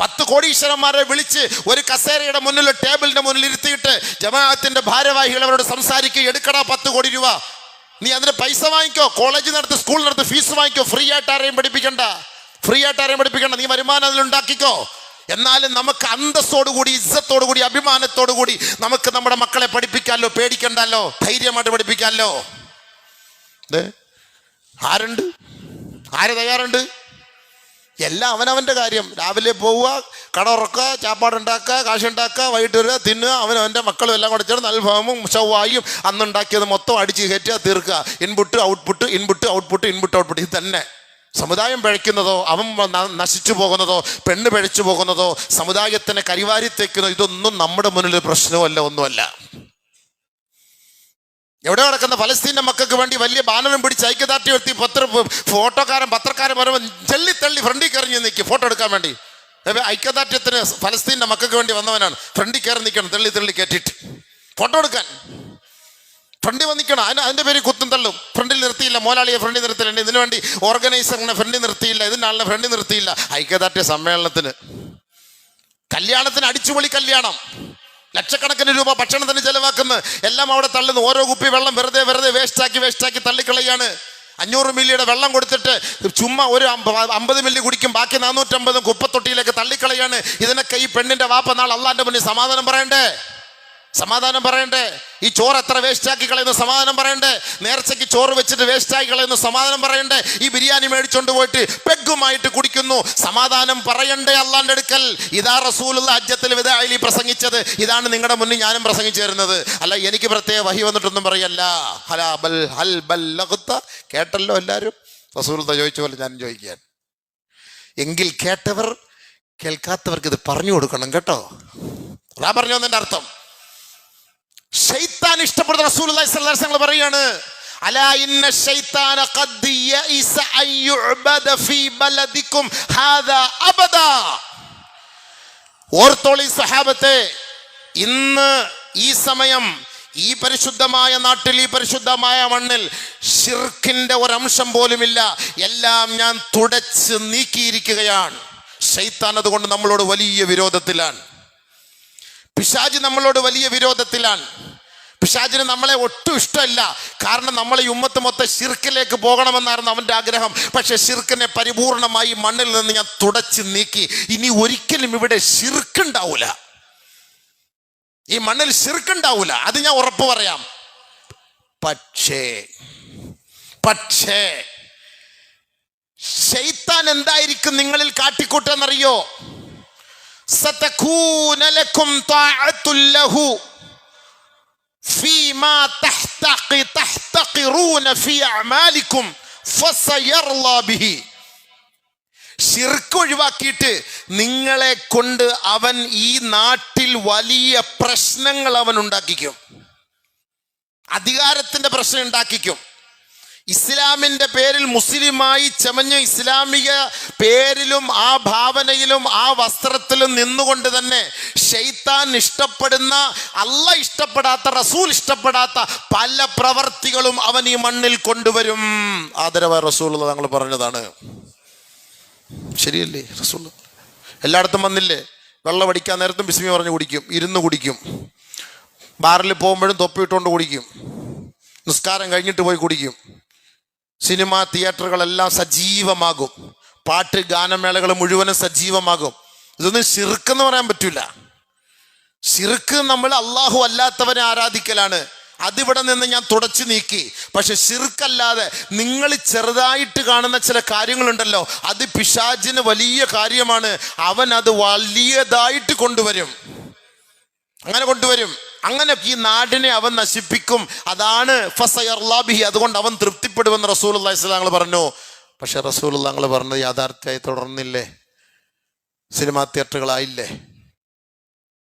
[SPEAKER 1] പത്ത് കോടീശ്വരന്മാരെ വിളിച്ച് ഒരു കസേരയുടെ മുന്നിൽ ടേബിളിന്റെ മുന്നിൽ ഇരുത്തിയിട്ട് ജമാഅത്തിന്റെ ഭാരവാഹികൾ അവരോട് സംസാരിക്കുക എടുക്കടാ പത്ത് കോടി രൂപ. നീ അതിന് പൈസ വാങ്ങിക്കോ കോളേജ് നടത്ത് സ്കൂൾ നടത്ത് ഫീസ് വാങ്ങിക്കോ ഫ്രീ ആയിട്ട് ആരെയും പഠിപ്പിക്കണ്ട. ഫ്രീ ആയിട്ട് ആരെയും പഠിപ്പിക്കണ്ട നീ വരുമാനം അതിൽ ഉണ്ടാക്കിക്കോ. എന്നാലും നമുക്ക് അന്തസ്സോടുകൂടി ഇജ്ജത്തോടുകൂടി അഭിമാനത്തോടുകൂടി നമുക്ക് നമ്മുടെ മക്കളെ പഠിപ്പിക്കാമല്ലോ പേടിക്കണ്ടല്ലോ ധൈര്യമായിട്ട് പഠിപ്പിക്കാമല്ലോ ആരുണ്ട്? ആര് തയ്യാറുണ്ട്? എല്ലാം അവനവന്റെ കാര്യം. രാവിലെ പോവുക കട ഉറക്കുക ചാപ്പാടുണ്ടാക്കുക കാശുണ്ടാക്കുക വൈകിട്ട് വരിക തിന്നുക അവനവന്റെ മക്കളും എല്ലാം കൂടെ ചേർന്ന് അൽഫാമും ഷവായും അന്നുണ്ടാക്കിയത് മൊത്തം അടിച്ച് കയറ്റുക തീർക്കുക. Input output input output input output ഇത് തന്നെ. സമുദായം പിഴയ്ക്കുന്നതോ അവൻ നശിച്ചു പോകുന്നതോ പെണ്ണ് പിഴച്ചു പോകുന്നതോ സമുദായത്തിനെ കരിവാരി കരിവാരിത്തേക്കുന്നതോ ഇതൊന്നും നമ്മുടെ മുന്നിൽ പ്രശ്നമല്ല ഒന്നുമല്ല. എവിടെ നടക്കുന്ന ഫലസ്തീന്റെ മക്കൾക്ക് വേണ്ടി വലിയ ബാനറും പിടിച്ച് ഐക്യദാർഢ്യം എത്തി പത്ര ഫോട്ടോക്കാരൻ പത്രക്കാരൻ വരുമ്പോൾ ചെള്ളി തള്ളി ഫ്രണ്ടിൽ കയറി നിൽക്കും ഫോട്ടോ എടുക്കാൻ വേണ്ടി. ഐക്യദാർഢ്യത്തിന് ഫലസ്തീന്റെ മക്കൾക്ക് വേണ്ടി വന്നവനാണ്. ഫ്രണ്ടിൽ കയറി നിൽക്കണം തള്ളി തള്ളി കയറ്റിയിട്ട് ഫോട്ടോ എടുക്കാൻ. ഫ്രണ്ടിൽ വന്നിക്കണം? അതിന് അതിന്റെ പേര് കുത്തും തള്ളും. ഫ്രണ്ടിൽ നിർത്തിയില്ല. മോലാളിയെ ഫ്രണ്ടിൽ നിർത്തിയിട്ടുണ്ട് ഇതിനു വേണ്ടി ഓർഗനൈസറിനെ ഫ്രണ്ടിൽ നിർത്തിയില്ല. ഇതിനാളിനെ ഫ്രണ്ടിൽ നിർത്തിയില്ല. ഐക്യദാർഢ്യ സമ്മേളനത്തിന്. കല്യാണത്തിന് അടിച്ചുപൊളി കല്യാണം. ലക്ഷക്കണക്കിന് രൂപ ഭക്ഷണത്തിന് ചെലവാക്കുന്നു. എല്ലാം അവിടെ തള്ളുന്നു. ഓരോ കുപ്പി വെള്ളം വെറുതെ വെറുതെ വേസ്റ്റാക്കി വേസ്റ്റാക്കി തള്ളിക്കളയാണ്. അഞ്ഞൂറ് മില്ലിയുടെ വെള്ളം കൊടുത്തിട്ട് ചുമ്മാ ഒരു അമ്പ- അമ്പത് മില്ലി കുടിക്കും. ബാക്കി നാനൂറ്റമ്പതും കുപ്പത്തൊട്ടിയിലേക്ക് തള്ളിക്കളയാണ്. ഇതിനൊക്കെ ഈ പെണ്ണിന്റെ വാപ്പ നാൾ അള്ളാന്റെ മുന്നിൽ സമാധാനം പറയണ്ടേ? സമാധാനം പറയണ്ടേ? ഈ ചോറ് എത്ര വേസ്റ്റാക്കി കളയുന്ന സമാധാനം പറയണ്ടേ? നേർച്ചയ്ക്ക് ചോറ് വെച്ചിട്ട് വേസ്റ്റാക്കി കളയുന്ന സമാധാനം പറയണ്ടേ? ഈ ബിരിയാണി മേടിച്ചോണ്ട് പോയിട്ട് പെഗ്ഗുമായിട്ട് കുടിക്കുന്നു. സമാധാനം പറയണ്ടേ അള്ളാന്റെ അടുക്കൽ? ഇതാ റസൂലുള്ള അജ്ജത്തിൽ വിദായി പ്രസംഗിച്ചത്. ഇതാണ് നിങ്ങളുടെ മുന്നിൽ ഞാനും പ്രസംഗിച്ചു തരുന്നത് അല്ല എനിക്ക് പ്രത്യേക വഹി വന്നിട്ടൊന്നും പറയല്ല. ഹലാ ബൽ ഹൽ ബല്ലഗുത്ത കേട്ടല്ലോ എല്ലാവരും റസൂലത്തെ ചോദിച്ച പോലെ ഞാനും ചോദിക്കാൻ എങ്കിൽ കേട്ടവർ കേൾക്കാത്തവർക്ക് ഇത് പറഞ്ഞു കൊടുക്കണം കേട്ടോ. അതാ പറഞ്ഞു എന്നതിന്റെ അർത്ഥം. ഷെയ്ത്താൻ ഇഷ്ടപ്പെടുന്ന റസൂൽ ഞങ്ങൾ പറയാണ് ഓർത്തോളി സഹാബത്തെ ഇന്ന് ഈ സമയം ഈ പരിശുദ്ധമായ നാട്ടിൽ ഈ പരിശുദ്ധമായ മണ്ണിൽ ഷിർക്കിന്റെ ഒരംശം പോലുമില്ല. എല്ലാം ഞാൻ തുടച്ച് നീക്കിയിരിക്കുകയാണ്. ഷെയ്ത്താൻ അതുകൊണ്ട് നമ്മളോട് വലിയ വിരോധത്തിലാണ്. പിശാജി നമ്മളോട് വലിയ വിരോധത്തിലാണ്. പിശാചിന് നമ്മളെ ഒട്ടും ഇഷ്ടമല്ല. കാരണം നമ്മൾ ഈ ഉമ്മത്ത് മൊത്തം ഷിർക്കിലേക്ക് പോകണമെന്നായിരുന്നു അവന്റെ ആഗ്രഹം. പക്ഷേ ഷിർക്കിനെ പരിപൂർണമായി മണ്ണിൽ നിന്ന് ഞാൻ തുടച്ച് നീക്കി. ഇനി ഒരിക്കലും ഇവിടെ ഷിർക്കുണ്ടാവൂല ഈ മണ്ണിൽ ഷിർക്കുണ്ടാവൂല അത് ഞാൻ ഉറപ്പ് പറയാം. പക്ഷേ പക്ഷേ ശൈത്താൻ എന്തായിരിക്കും നിങ്ങളിൽ കാട്ടിക്കൂട്ടെന്നറിയോ? സത്തൂനലക്കും താഅത്തുല്ലഹു فيما تحتق تحتقرون في أعمالكم فسيرضى به ഷിർക്ക് ഒഴിവാക്കിയിട്ട് നിങ്ങളെ കൊണ്ട് അവൻ ഈ നാട്ടിൽ വലിയ പ്രശ്നങ്ങൾ അവൻ ഉണ്ടാക്കിക്കും അധികാരത്തിന്റെ പ്രശ്നം ഉണ്ടാക്കിക്കും ഇസ്ലാമിന്റെ പേരിൽ മുസ്ലിമായി ചമഞ്ഞ ഇസ്ലാമിക പേരിലും ആ ഭാവനയിലും ആ വസ്ത്രത്തിലും നിന്നുകൊണ്ട് തന്നെ ഷെയ്ത്താൻ ഇഷ്ടപ്പെടുന്ന അല്ല ഇഷ്ടപ്പെടാത്ത റസൂൽ ഇഷ്ടപ്പെടാത്ത പല പ്രവർത്തികളും അവൻ ഈ മണ്ണിൽ കൊണ്ടുവരും. ആദരവ റസൂൽ താങ്കൾ പറഞ്ഞതാണ്. ശരിയല്ലേ റസൂൽ? എല്ലായിടത്തും വന്നില്ലേ? വെള്ളം അടിക്കാൻ നേരത്തും ബിസ്മി പറഞ്ഞ് കുടിക്കും ഇരുന്ന് കുടിക്കും. ബാറിൽ പോകുമ്പോഴും തൊപ്പിയിട്ടുകൊണ്ട് കുടിക്കും. നിസ്കാരം കഴിഞ്ഞിട്ട് പോയി കുടിക്കും. സിനിമ തിയേറ്ററുകളെല്ലാം സജീവമാകും. പാട്ട് ഗാനമേളകൾ മുഴുവനും സജീവമാകും. ഇതൊന്നും ശിർക്ക് പറയാൻ പറ്റില്ല ശിർക്ക് നമ്മൾ അള്ളാഹു അല്ലാത്തവനെ ആരാധിക്കലാണ്. അതിവിടെ നിന്ന് ഞാൻ തുടച്ചു നീക്കി. പക്ഷെ ശിർക്കല്ലാതെ നിങ്ങൾ ചെറുതായിട്ട് കാണുന്ന ചില കാര്യങ്ങളുണ്ടല്ലോ അത് പിശാജിന് വലിയ കാര്യമാണ്. അവൻ അത് വലിയതായിട്ട് കൊണ്ടുവരും. അങ്ങനെ കൊണ്ടുവരും. അങ്ങനെ ഈ നാടിനെ അവൻ നശിപ്പിക്കും. അതാണ് ഫസയർലാബിഹി അതുകൊണ്ട് അവൻ തൃപ്തിപ്പെടുമെന്ന് റസൂൽ അള്ളാഹിസ്ലാങ്ങൾ പറഞ്ഞു. പക്ഷെ റസൂൽ അള്ളാങ്ങൾ പറഞ്ഞത് യാഥാർത്ഥ്യമായി തുടർന്നില്ലേ? സിനിമാ തിയേറ്ററുകളായില്ലേ?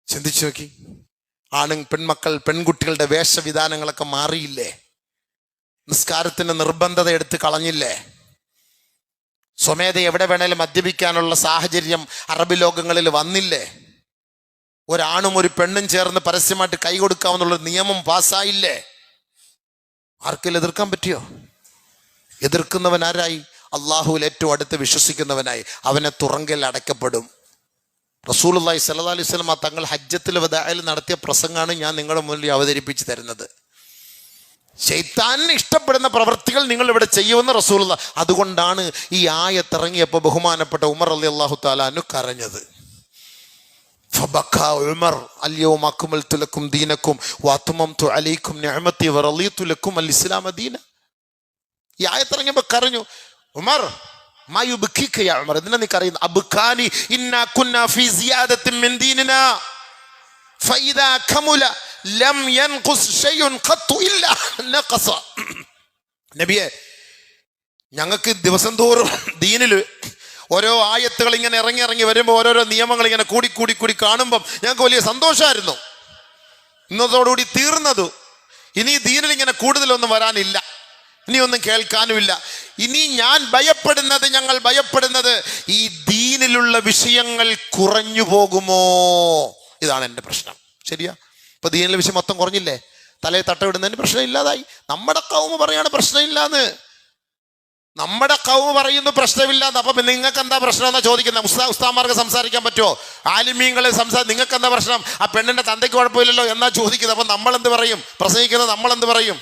[SPEAKER 1] ചിന്തിച്ചു നോക്കി. ആണ് പെൺമക്കൾ പെൺകുട്ടികളുടെ വേഷവിധാനങ്ങളൊക്കെ മാറിയില്ലേ? നിസ്കാരത്തിന്റെ നിർബന്ധത എടുത്ത് കളഞ്ഞില്ലേ? സ്വമേധ എവിടെ വേണേലും മദ്യപിക്കാനുള്ള സാഹചര്യം അറബി ലോകങ്ങളിൽ വന്നില്ലേ? ഒരാണും ഒരു പെണ്ണും ചേർന്ന് പരസ്യമായിട്ട് കൈ കൊടുക്കാമെന്നുള്ള നിയമം പാസ്സായില്ലേ? ആർക്കും എതിർക്കാൻ പറ്റിയോ? എതിർക്കുന്നവൻ ആരായി? അള്ളാഹുവിൽ ഏറ്റവും അടുത്ത് വിശ്വസിക്കുന്നവനായി. അവനെ തുറങ്കൽ അടയ്ക്കപ്പെടും. റസൂലുള്ളാഹി സല്ലാ അലൈഹി വസല്ലം തങ്ങൾ ഹജ്ജത്തിൽ വദായിൽ നടത്തിയ പ്രസംഗമാണ് ഞാൻ നിങ്ങളുടെ മുന്നിൽ അവതരിപ്പിച്ച് തരുന്നത്. ശൈത്താനിന് ഇഷ്ടപ്പെടുന്ന പ്രവൃത്തികൾ നിങ്ങൾ ഇവിടെ ചെയ്യുമെന്ന് റസൂല അതുകൊണ്ടാണ് ഈ ആയത്തിറങ്ങിയപ്പോൾ ബഹുമാനപ്പെട്ട ഉമർ അലി അള്ളാഹു താലാനു കരഞ്ഞത്. ഉമർ അല്യവും അക്കുമൽ തുലക്കും ദീനക്കും വാത്തുമം തു അലൈക്കും ഞഹമത്തി വറലി തുലക്കും അൽ ഇസ്ലാമ ദീന. ഈ ആയത്തിറങ്ങിയപ്പോ കരഞ്ഞു ഉമർ മായു ബിക്കിക്കയാ ഉമർ എന്തിനാ നീ കറിയുന്നത് അബുഖാനി ഇന്നാ കുന്ന ഫീ സിയാദത്തിൻ മിൻ ദീനിനാ. ഫൈദാ കമുല ലം യൻഖുസ് ഷൈഉൻ ഖത്തു ഇല്ലാ നഖസ. നബിയെ ഞങ്ങൾക്ക് ദിവസം തോറും ദീനിൽ ഓരോ ആയത്തുകൾ ഇങ്ങനെ ഇറങ്ങി ഇറങ്ങി വരുമ്പോൾ ഓരോരോ നിയമങ്ങൾ ഇങ്ങനെ കൂടി കൂടി കൂടി കാണുമ്പം ഞങ്ങൾക്ക് വലിയ സന്തോഷമായിരുന്നു ഇന്നതോടുകൂടി തീർന്നതു. ഇനി ദീനിൽ ഇങ്ങനെ കൂടുതലൊന്നും വരാനില്ല. ഇനിയൊന്നും കേൾക്കാനുമില്ല. ഇനി ഞാൻ ഭയപ്പെടുന്നത് ഞങ്ങൾ ഭയപ്പെടുന്നത് ഈ ദീനിലുള്ള വിഷയങ്ങൾ കുറഞ്ഞു പോകുമോ? ഇതാണ് എന്റെ പ്രശ്നം. ശരിയാ? ഇപ്പൊ ദീനിലെ വിഷയം മൊത്തം കുറഞ്ഞില്ലേ? തലയെ തട്ടവിടുന്നതിന് പ്രശ്നം ഇല്ലാതായി. നമ്മുടെ കൗമ പറയാണ് പ്രശ്നമില്ലാന്ന് നമ്മുടെ കവ് പറയുന്നു പ്രശ്നമില്ല അപ്പം നിങ്ങൾക്ക് എന്താ പ്രശ്നം എന്നാ ചോദിക്കുന്നത്? ഉസ്താ ഉസ്താമാർക്ക് സംസാരിക്കാൻ പറ്റുമോ? ആലിമീങ്ങളെ സംസാ നിങ്ങൾക്ക് എന്താ പ്രശ്നം? ആ പെണ്ണിന്റെ തന്തയ്ക്ക് കുഴപ്പമില്ലല്ലോ എന്നാ ചോദിക്കുന്നത്? അപ്പം നമ്മൾ എന്ത് പറയും? പ്രസംഗിക്കുന്നത് നമ്മൾ എന്ത് പറയും?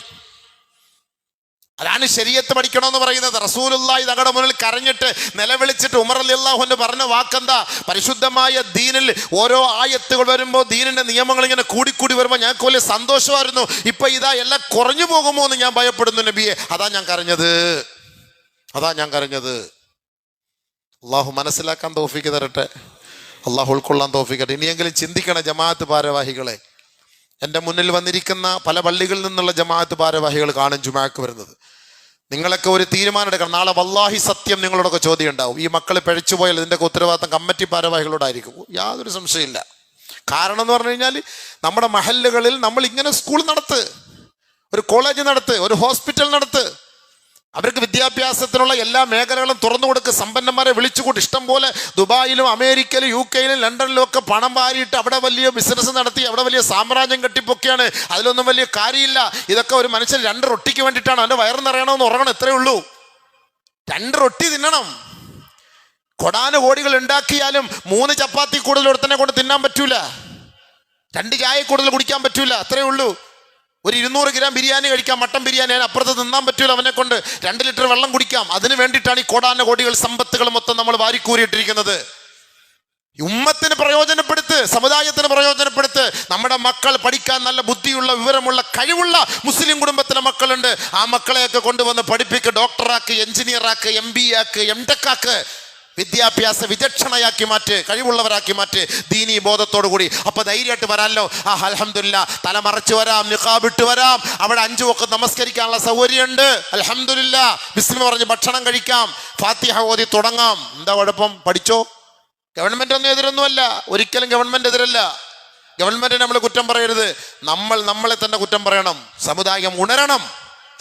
[SPEAKER 1] അതാണ് ശരീരത്ത് പഠിക്കണമെന്ന് പറയുന്നത്. റസൂലുള്ളാഹി തങ്ങളുടെ മുന്നിൽ കരഞ്ഞിട്ട് നിലവിളിച്ചിട്ട് ഉമർ അലി അള്ളാഹുന്ന് പറഞ്ഞ വാക്കെന്താ? പരിശുദ്ധമായ ദീനിൽ ഓരോ ആയത്തുകൾ വരുമ്പോൾ ദീനിന്റെ നിയമങ്ങൾ ഇങ്ങനെ കൂടിക്കൂടി വരുമ്പോൾ ഞങ്ങൾക്ക് വലിയ സന്തോഷമായിരുന്നു. ഇപ്പൊ ഇതാ എല്ലാം കുറഞ്ഞു പോകുമോ എന്ന് ഞാൻ ഭയപ്പെടുന്നു നബിയെ. അതാ ഞാൻ കരഞ്ഞത്. അതാ ഞാൻ കരഞ്ഞത്. അള്ളാഹു മനസ്സിലാക്കാൻ തോഫിക്ക് തരട്ടെ. അള്ളാഹു ഉൾക്കൊള്ളാൻ തോഫിക്കട്ടെ ഇനിയെങ്കിലും ചിന്തിക്കണം ജമാഅത്ത് ഭാരവാഹികളെ. എന്റെ മുന്നിൽ വന്നിരിക്കുന്ന പല പള്ളികളിൽ നിന്നുള്ള ജമാഅത്ത് ഭാരവാഹികൾ കാണും ജുമാക്ക് വരുന്നത്. നിങ്ങളൊക്കെ ഒരു തീരുമാനം എടുക്കണം. നാളെ വല്ലാഹി സത്യം നിങ്ങളോടൊക്കെ ചോദ്യം ഉണ്ടാവും. ഈ മക്കൾ പിഴച്ചു പോയാൽ ഇതിന്റെ ഉത്തരവാദിത്തം കമ്മിറ്റി ഭാരവാഹികളോടായിരിക്കും. യാതൊരു സംശയമില്ല കാരണം എന്ന് പറഞ്ഞു കഴിഞ്ഞാൽ നമ്മുടെ മഹല്ലുകളിൽ നമ്മൾ ഇങ്ങനെ സ്കൂൾ നടത്ത്. ഒരു കോളേജ് നടത്ത്. ഒരു ഹോസ്പിറ്റൽ നടത്ത്. വിദ്യാഭ്യാസത്തിനുള്ള എല്ലാ മേഖലകളും തുറന്നു കൊടുക്കുക സമ്പന്നന്മാരെ വിളിച്ചുകൂട്ടി. ഇഷ്ടം പോലെ ദുബായിലും അമേരിക്കയിലും യു കെയിലും ലണ്ടനിലും ഒക്കെ പണം വാരിയിട്ട് അവിടെ വലിയ ബിസിനസ് നടത്തി അവിടെ വലിയ സാമ്രാജ്യം കെട്ടിപ്പൊക്കെയാണ്. അതിലൊന്നും വലിയ കാര്യമില്ല. ഇതൊക്കെ ഒരു മനുഷ്യൻ രണ്ട് റൊട്ടിക്ക് വേണ്ടിയിട്ടാണ്? അവന്റെ വയറ് നിറയണമെന്ന് ഉറങ്ങണം. ഇത്രയേ ഉള്ളൂ. രണ്ട് റൊട്ടി തിന്നണം. കൊടാനുകോടികൾ ഉണ്ടാക്കിയാലും മൂന്ന് ചപ്പാത്തി കൂടുതൽ ഒരുത്തനെ കൊണ്ട് തിന്നാൻ പറ്റൂല. രണ്ട് ചായ കൂടുതൽ കുടിക്കാൻ പറ്റൂല. അത്രേ ഉള്ളൂ. ഒരു ഇരുന്നൂറ് ഗ്രാം ബിരിയാണി കഴിക്കാം മട്ടൻ ബിരിയാണി അതിന് അപ്പുറത്ത് നിന്നാൻ പറ്റൂല അവനെ കൊണ്ട്. രണ്ട് ലിറ്റർ വെള്ളം കുടിക്കാം. അതിന് വേണ്ടിയിട്ടാണ് ഈ കോടാന കോടികൾ സമ്പത്തുകൾ മൊത്തം നമ്മൾ വാരിക്കൂറിയിട്ടിരിക്കുന്നത് ഉമ്മത്തിന് പ്രയോജനപ്പെടുത്ത് സമുദായത്തിന് പ്രയോജനപ്പെടുത്ത് നമ്മുടെ മക്കൾ പഠിക്കാൻ നല്ല ബുദ്ധിയുള്ള വിവരമുള്ള കഴിവുള്ള മുസ്ലിം കുടുംബത്തിലെ മക്കളുണ്ട്. ആ മക്കളെയൊക്കെ കൊണ്ടുവന്ന് പഠിപ്പിക്ക്. ഡോക്ടറാക്ക് എഞ്ചിനീയറാക്ക് എം ബി ആക്ക് എം ടെക്കാക്ക് വിദ്യാഭ്യാസ വിചക്ഷണയാക്കി മാറ്റ് കഴിവുള്ളവരാക്കി മാറ്റ് ദീനി ബോധത്തോടു കൂടി. അപ്പൊ ധൈര്യമായിട്ട് വരാമല്ലോ ആ അലഹമില്ല തല മറച്ചു വരാം നിഖാബിട്ട് വരാം. അവിടെ അഞ്ചു ഒക്കെ നമസ്കരിക്കാനുള്ള സൗകര്യമുണ്ട്. അലഹമില്ല ബിസ്മി പറഞ്ഞ് ഭക്ഷണം കഴിക്കാം. ഫാത്തിഹ ഓതി തുടങ്ങാം. എന്താ കുഴപ്പം? പഠിച്ചോ? ഗവൺമെന്റ് ഒന്നും എതിരൊന്നുമല്ല. ഒരിക്കലും ഗവൺമെന്റ് എതിരല്ല. ഗവൺമെന്റിനെ നമ്മൾ കുറ്റം പറയരുത്. നമ്മൾ നമ്മളെ തന്നെ കുറ്റം പറയണം. സമുദായം ഉണരണം.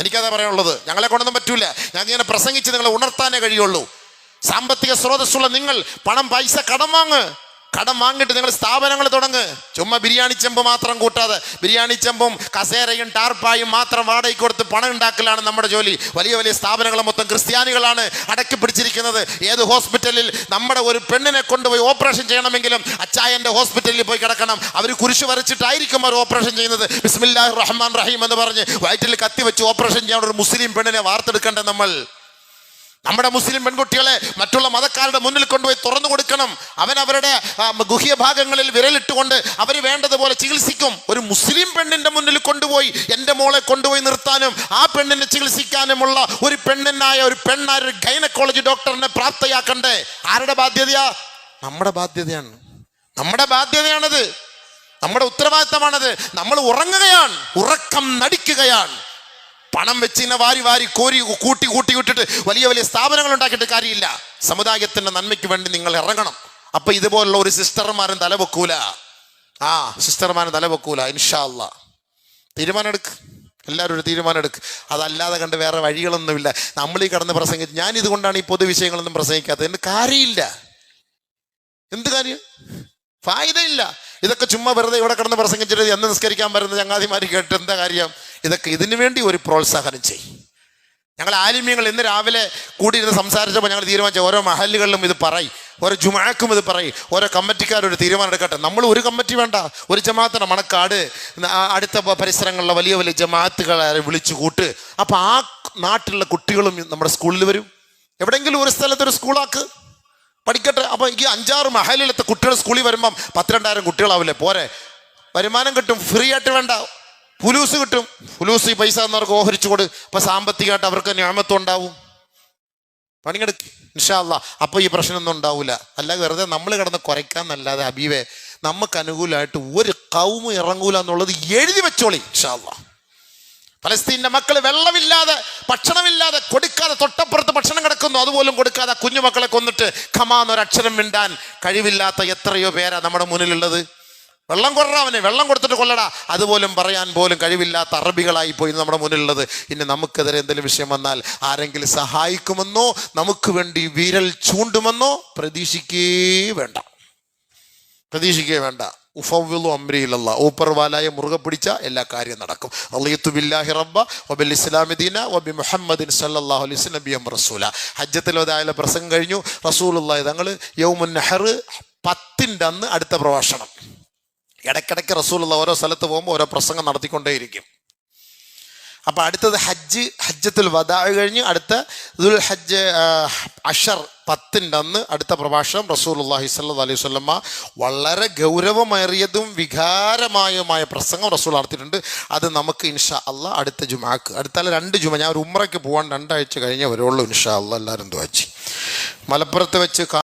[SPEAKER 1] എനിക്കതാ പറയാനുള്ളത്. ഞങ്ങളെ കൊണ്ടൊന്നും പറ്റൂല. ഞാൻ ഇങ്ങനെ പ്രസംഗിച്ച് നിങ്ങളെ ഉണർത്താനേ കഴിയുള്ളൂ. സാമ്പത്തിക സ്രോതസ്സുള്ള നിങ്ങൾ പണം പൈസ കടം വാങ്ങ്. കടം വാങ്ങിയിട്ട് നിങ്ങൾ സ്ഥാപനങ്ങൾ തുടങ്ങ്. ചുമ്മാ ബിരിയാണി ചെമ്പ് മാത്രം കൂട്ടാതെ. ബിരിയാണി ചെമ്പും കസേരയും ടാർപ്പായും മാത്രം വാടകയ്ക്ക് കൊടുത്ത് പണം ഉണ്ടാക്കലാണ് നമ്മുടെ ജോലി. വലിയ വലിയ സ്ഥാപനങ്ങൾ മൊത്തം ക്രിസ്ത്യാനികളാണ് അടക്കി പിടിച്ചിരിക്കുന്നത്. ഏത് ഹോസ്പിറ്റലിൽ നമ്മുടെ ഒരു പെണ്ണിനെ കൊണ്ടുപോയി ഓപ്പറേഷൻ ചെയ്യണമെങ്കിലും അച്ചായന്റെ ഹോസ്പിറ്റലിൽ പോയി കിടക്കണം. അവർ കുരിശ് വരച്ചിട്ടായിരിക്കും അവർ ഓപ്പറേഷൻ ചെയ്യുന്നത്. ബിസ്മില്ലാഹ് റഹ്മാൻ റഹീം എന്ന് പറഞ്ഞ് വയറ്റിൽ കത്തി വെച്ച് ഓപ്പറേഷൻ ചെയ്യാൻ ഒരു മുസ്ലിം പെണ്ണിനെ വാർത്തെടുക്കേണ്ടത് നമ്മൾ? നമ്മുടെ മുസ്ലിം പെൺകുട്ടികളെ മറ്റുള്ള മതക്കാരുടെ മുന്നിൽ കൊണ്ടുപോയി തുറന്നു കൊടുക്കണം. അവൻ അവരുടെ ഗുഹ്യ ഭാഗങ്ങളിൽ വിരലിട്ടുകൊണ്ട് അവർ വേണ്ടതുപോലെ ചികിത്സിക്കും. ഒരു മുസ്ലിം പെണ്ണിന്റെ മുന്നിൽ കൊണ്ടുപോയി എന്റെ മോളെ കൊണ്ടുപോയി നിർത്താനും ആ പെണ്ണിനെ ചികിത്സിക്കാനുമുള്ള ഒരു പെണ്ണിനായ ഒരു പെണ്ണായ ഒരു ഗൈനക്കോളജി ഡോക്ടറിനെ പ്രാപ്തയാക്കണ്ടേ? ആരുടെ ബാധ്യതയാ? നമ്മുടെ ബാധ്യതയാണ്. നമ്മുടെ ബാധ്യതയാണത്. നമ്മുടെ ഉത്തരവാദിത്തമാണത്. നമ്മൾ ഉറങ്ങുകയാണ്. ഉറക്കം നടിക്കുകയാണ്. പണം വെച്ച് ഇങ്ങനെ വാരി വാരി കോരി കൂട്ടി കൂട്ടി വിട്ടിട്ട് വലിയ വലിയ സ്ഥാപനങ്ങൾ ഉണ്ടാക്കിയിട്ട് കാര്യമില്ല. സമുദായത്തിന്റെ നന്മയ്ക്ക് വേണ്ടി നിങ്ങൾ ഇറങ്ങണം. അപ്പം ഇതുപോലുള്ള ഒരു സിസ്റ്റർമാരും തലവെക്കൂല ആ സിസ്റ്റർമാരും തലവെക്കൂല ഇൻഷാ അല്ലാ തീരുമാനം എടുക്ക്. എല്ലാവരും ഒരു തീരുമാനം എടുക്ക്. അതല്ലാതെ കണ്ട് വേറെ വഴികളൊന്നുമില്ല. നമ്മൾ ഈ കടന്ന് പ്രസംഗിച്ച് ഞാൻ ഇതുകൊണ്ടാണ് ഈ പൊതുവിഷയങ്ങളൊന്നും പ്രസംഗിക്കാത്തത്. എന്റെ കാര്യമില്ല? എന്ത് കാര്യം? ഫായതയില്ല ഇതൊക്കെ ചുമ്മാ വെറുതെ ഇവിടെ കിടന്ന് പ്രസംഗിച്ചിട്ട് എന്ന് നിസ്കരിക്കാൻ വരുന്ന ചങ്ങാതിമാര് കേട്ട് എന്താ കാര്യം? ഇതൊക്കെ ഇതിനു വേണ്ടി ഒരു പ്രോത്സാഹനം ചെയ്യും ഞങ്ങൾ ആലിമ്യങ്ങൾ ഇന്ന് രാവിലെ കൂടിയിരുന്ന് സംസാരിച്ചപ്പോൾ ഞങ്ങൾ തീരുമാനിച്ച ഓരോ മഹലുകളിലും ഇത് പറയും ഓരോ ജുമാക്കും ഇത് പറയും ഓരോ കമ്മിറ്റിക്കാരൊരു തീരുമാനം എടുക്കട്ടെ. നമ്മൾ ഒരു കമ്മിറ്റി വേണ്ട ഒരു ജമാഅത്തിന് മണക്കാട് അടുത്ത പരിസരങ്ങളിലെ വലിയ വലിയ ജമാഅത്തുകളെ വിളിച്ചു കൂട്ട്. അപ്പോൾ ആ നാട്ടിലുള്ള കുട്ടികളും നമ്മുടെ സ്കൂളിൽ വരും. എവിടെയെങ്കിലും ഒരു സ്ഥലത്തൊരു സ്കൂളാക്ക്. പഠിക്കട്ടെ. അപ്പോൾ ഈ അഞ്ചാറ് മഹലിലത്തെ കുട്ടികൾ സ്കൂളിൽ വരുമ്പം പത്തിരണ്ടായിരം കുട്ടികളാവില്ലേ? പോരെ. വരുമാനം കിട്ടും. ഫ്രീ ആയിട്ട് വേണ്ട. ഫുലൂസ് കിട്ടും. ഫുലൂസ് ഈ പൈസ എന്നവർക്ക് ഓഹരിച്ചു കൊടു. അപ്പോൾ സാമ്പത്തികമായിട്ട് അവർക്ക് ഞാമത്വം ഉണ്ടാവും. പണിയെടുക്ക്. ഇൻഷാല്ല അപ്പോൾ ഈ പ്രശ്നമൊന്നും ഉണ്ടാവില്ല അല്ല വെറുതെ നമ്മൾ കിടന്ന് കുറയ്ക്കാന്നല്ലാതെ അബീവേ നമുക്ക് അനുകൂലമായിട്ട് ഒരു കൗമ് ഇറങ്ങൂല എന്നുള്ളത് എഴുതി വെച്ചോളി ഇൻഷാല്ല ഫലസ്തീന്റെ മക്കൾ വെള്ളമില്ലാതെ ഭക്ഷണമില്ലാതെ കൊടുക്കാതെ തൊട്ടപ്പുറത്ത് ഭക്ഷണം കിടക്കുന്നു. അതുപോലും കൊടുക്കാതെ കുഞ്ഞുമക്കളെ കൊന്നിട്ട് ഖമാന്നൊരു അക്ഷരം മിണ്ടാൻ കഴിവില്ലാത്ത എത്രയോ പേരാ നമ്മുടെ മുന്നിലുള്ളത്. വെള്ളം കൊറ അവനെ വെള്ളം കൊടുത്തിട്ട് കൊല്ലടാ. അതുപോലും പറയാൻ പോലും കഴിവില്ലാത്ത അറബികളായി പോയി നമ്മുടെ മുന്നിലുള്ളത്. ഇനി നമുക്കെതിരെ എന്തെങ്കിലും വിഷയം വന്നാൽ ആരെങ്കിലും സഹായിക്കുമെന്നോ നമുക്ക് വേണ്ടി വിരൽ ചൂണ്ടുമെന്നോ പ്രതീക്ഷിക്കേ വേണ്ട. പ്രതീക്ഷിക്കേ വേണ്ട. ഉഫവ്വിളു അമ്രിയിലല്ല ഊപ്പർ വാലായ മുറുകെ പിടിച്ച എല്ലാ കാര്യം നടക്കും. അള്ളീത്തു ബില്ലാഹി റബ്ബ വബിൽ ഇസ്ലാമി ദീന വബി മുഹമ്മദിൻ സല്ലല്ലാഹു അലൈഹി വസല്ലം നബിയം റസൂല. ഹജ്ജത്തിൽ വതായാലും പ്രസംഗം കഴിഞ്ഞു. റസൂലുള്ളാഹി തങ്ങൾ യൗമുൻ നെഹർ പത്തിന്റെ അന്ന് അടുത്ത പ്രഭാഷണം. ഇടയ്ക്കിടയ്ക്ക് റസൂലുള്ള ഓരോ സ്ഥലത്ത് പോകുമ്പോൾ ഓരോ പ്രസംഗം നടത്തിക്കൊണ്ടേയിരിക്കും. അപ്പോൾ അടുത്തത് ഹജ്ജ് ഹജ്ജത്തുൽ വദാ കഴിഞ്ഞ് അടുത്ത ദുൽ ഹജ്ജ് അഷർ പത്തിന്റെ അന്ന് അടുത്ത പ്രഭാഷണം റസൂലുള്ളാഹി സ്വല്ലല്ലാഹു അലൈഹി സ്വല്ലമ്മ വളരെ ഗൗരവമേറിയതും വികാരമായതുമായ പ്രസംഗം റസൂൾ നടത്തിയിട്ടുണ്ട്. അത് നമുക്ക് ഇൻഷാ അള്ളാഹ് അടുത്ത ജുമാക്ക് അടുത്ത രണ്ട് ജുമ ഞാൻ ഒരു ഉമ്രയ്ക്ക് പോകാൻ രണ്ടാഴ്ച കഴിഞ്ഞേ വരുള്ളൂ ഇൻഷാ അള്ളാഹ് എല്ലാവരും ദ്വാച്ചി മലപ്പുറത്ത് വെച്ച്